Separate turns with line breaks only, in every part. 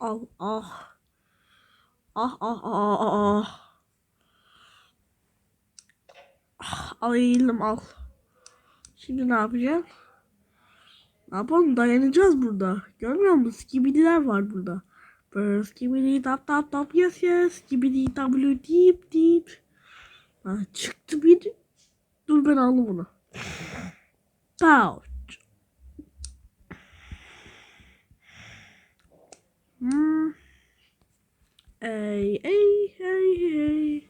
Al ah. Ah ah ah ah ah. Ah, Al eğildim al. Şimdi ne yapacağım? Ne yapalım dayanacağız burada. Görmüyor musun? Skibidiler var burada. Böyle skibidi tap tap tap yes yes. Skibidi w deep deep. Ha, çıktı bir. Dur ben aldım bunu. Pouch. Mm. Hey, hey, hey, hey.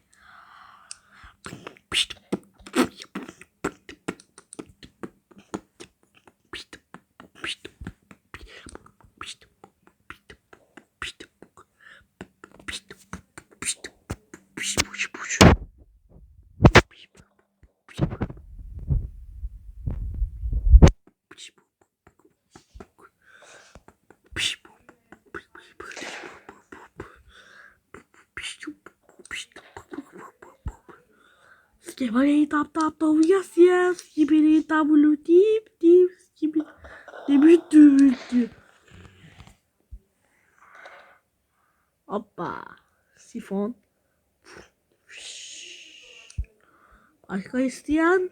Skibidi tap tap tap yes yes. Skibidi w deep deep. Skibidi deep deep deep. Hoppa. Sifon. Başka isteyen?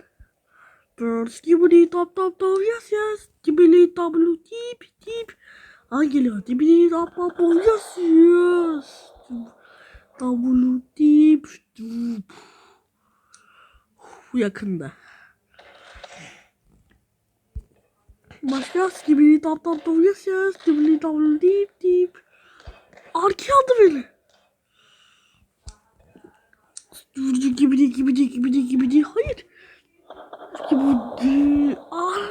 Skibidi tap tap tap yes yes. Skibidi w deep deep. Ha geliyor. Skibidi tap tap tap yes yes. W deep deep. Yakında. Başka skibidi tap tap tap yes yes. Skibidi w deep deep. Arkaya aldı beni. Skibidi gibidi gibidi gibidi gibidi. Hayır. Skibidi. Ah.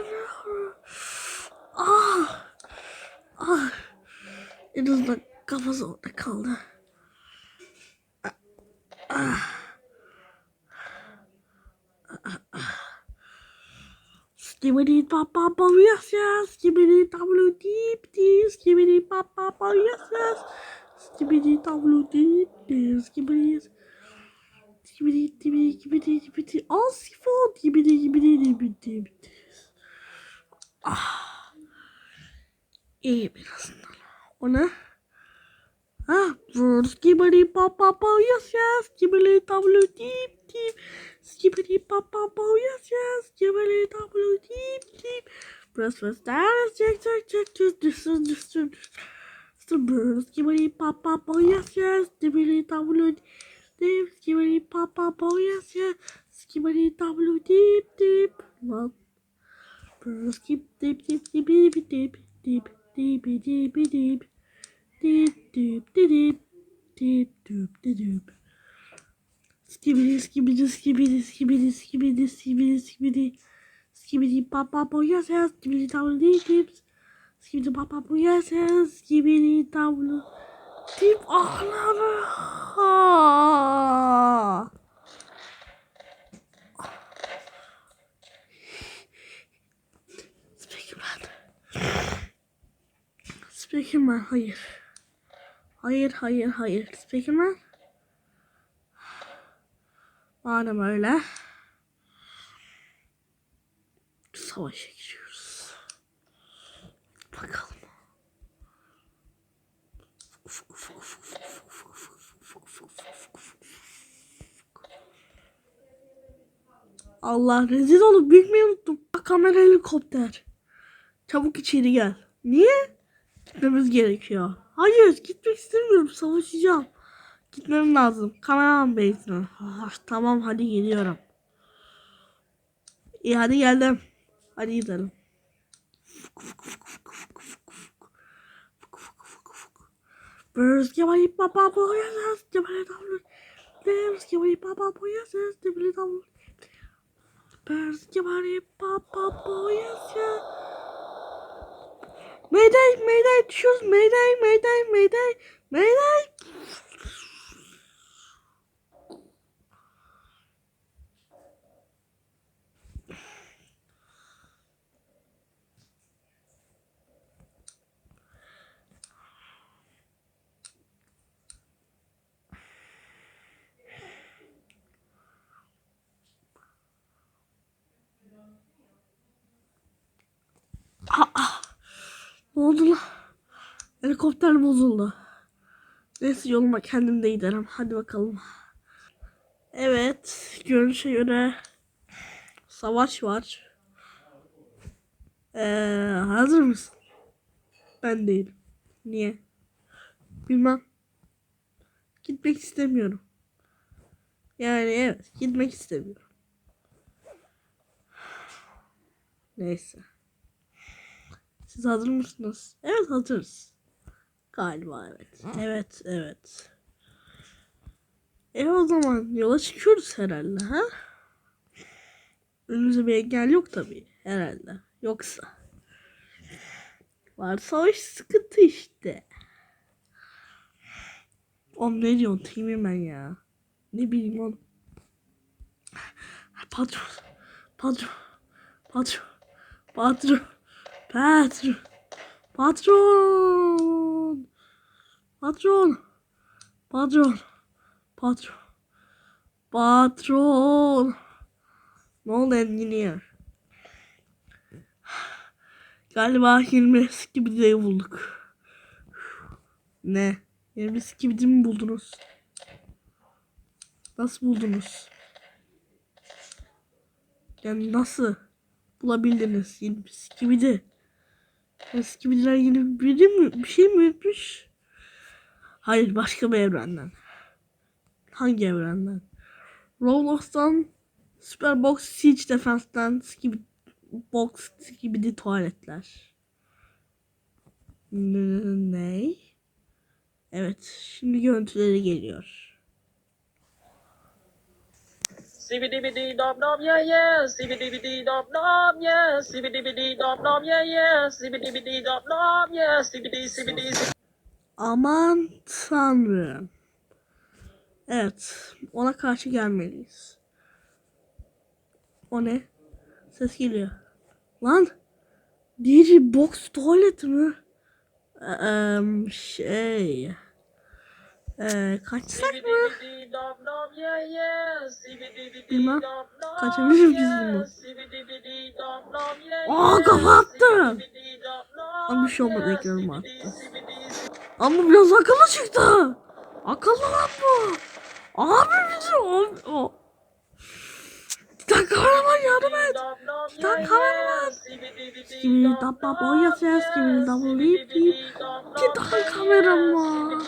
Ah. Ah. En azından kafası orada kaldı. Ah. Ah. Skibidi pop pop pop yes yes. Skibidi w deep deep. Skibidi pop pop pop yes yes. Skibidi w deep deep. Skibidi. Skibidi skibidi skibidi skibidi. Al sifon. Skibidi skibidi skibidi. Ah. İyi en azından. O ne? Ha, skibidi pop pop pop yes yes. Skibidi w deep deep. Skibidi pop pop pop yes yes. Skibidi w deep deep. Press press down. Check check check check. This is this is the bird. Skibidi pop pop pop yes yes. Skibidi w deep. Skibidi pop pop pop yes yes. Skibidi w deep deep. Love. Bird skip deep deep deep deep deep deep deep deep deep deep. Deep deep deep deep deep deep deep. Skibidi skibidi skibidi skibidi skibidi skibidi skibidi skibidi papa boyasız skibidi tavlı değil tips skibidi papa boyasız skibidi tavlı tip ahları ha. Spikerman. Spikerman hayır. Hayır hayır hayır. Spikerman. Madem öyle. Savaşa giriyoruz. Bakalım. Allah rezil olup büyükmeyi unuttum. Bak, Kamera helikopter. Çabuk içeri gel. Niye? Gitmemiz gerekiyor. Hayır gitmek istemiyorum. Savaşacağım. Gitmem lazım. Kameraman beyzine. Ah, tamam hadi geliyorum. İyi hadi geldim. Hadi gidelim. Birds give away papa boyas, dibble double. Birds give away papa boyas, dibble double. Birds give away papa boyas. Mayday, mayday, düşüyoruz. Mayday, mayday, mayday, mayday. Aa, ne oldu lan? Helikopter bozuldu. Neyse yoluma kendim de giderim. Hadi bakalım. Evet. Görünüşe göre savaş var. Ee, hazır mısın? Ben değilim. Niye? Bilmem. Gitmek istemiyorum. Yani evet gitmek istemiyorum. Neyse. Siz hazır mısınız? Evet hazırız. Galiba evet. Evet evet. E o zaman yola çıkıyoruz herhalde ha? Önümüzde bir engel yok tabii herhalde. Yoksa. Varsa o iş sıkıntı işte. Oğlum ne diyorsun Team'im ben ya. Ne bileyim oğlum. Patron. Patron. Patron. Patron. Patron. Patron. Patron. Patron. Patron. Patron. Ne oldu engineer? Galiba 20 skibidiyi bulduk. Ne? 20 skibidi mi buldunuz? Nasıl buldunuz? Yani nasıl bulabildiniz? 20 skibidi. Ya Skibidiler yeni biri mi? Bir şey mi üretmiş? Hayır başka bir evrenden. Hangi evrenden? Roblox'tan Superbox Siege Defense'den Skibidi Box Skibidi tuvaletler. Ne? Evet, şimdi görüntüleri geliyor.
CBDBD dom dom yeah yeah, CBDBD dom dom yeah, CBDBD dom dom yeah yeah, CBDBD dom dom yeah, CBD CBD
Aman tanrım. Evet, ona karşı gelmeliyiz. O ne? Ses geliyor. Lan! DJ Box tuvalet mi? Eee şey... Ee, kaçsak mı? Bilmem. Kaçabilir miyiz bunu? Aa kafa attı. Ama bir şey olmadı ekranım attı. Ama biraz akıllı çıktı. Akıllı lan bu. Abi bizi o... o. Sen kahraman yardım et.
Sen
kahraman.
Şimdi
dabba boyasız
gibi davul deyip
ki
daha
kahraman.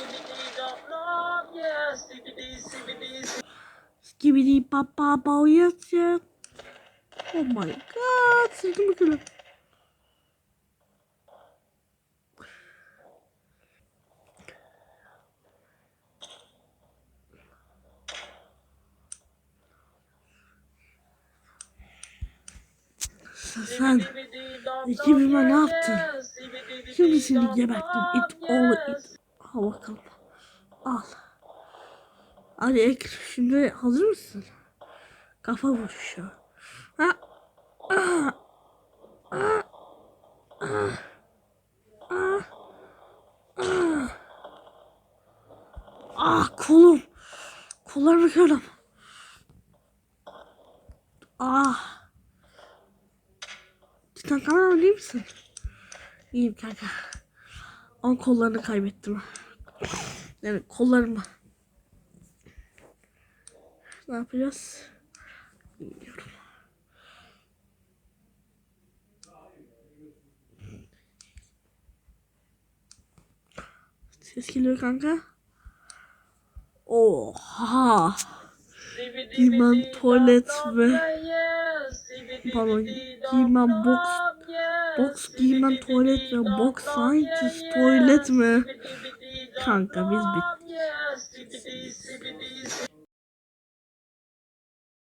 Skibidi papa boya ses. Oh my god. Sıktım bakalım. Sen ekibime ne yaptın? Şimdi seni geberttim. It all it. Al bakalım. Al. Hadi ek. Şimdi hazır mısın? Kafa vuruşu. Ha. Ah. Ah. Ah. Ah. Ah. Ah kolum. Kollarımı kırdım. Ah. Titan kamera değil misin? İyiyim kanka. Ama kollarını kaybettim. Yani kollarımı. Ne yapacağız? Bilmiyorum. Ses geliyor kanka. Oha. Giymen tuvalet ve pardon giymen box box giymen tuvalet ve box scientist tuvalet mi? Kanka biz bittik.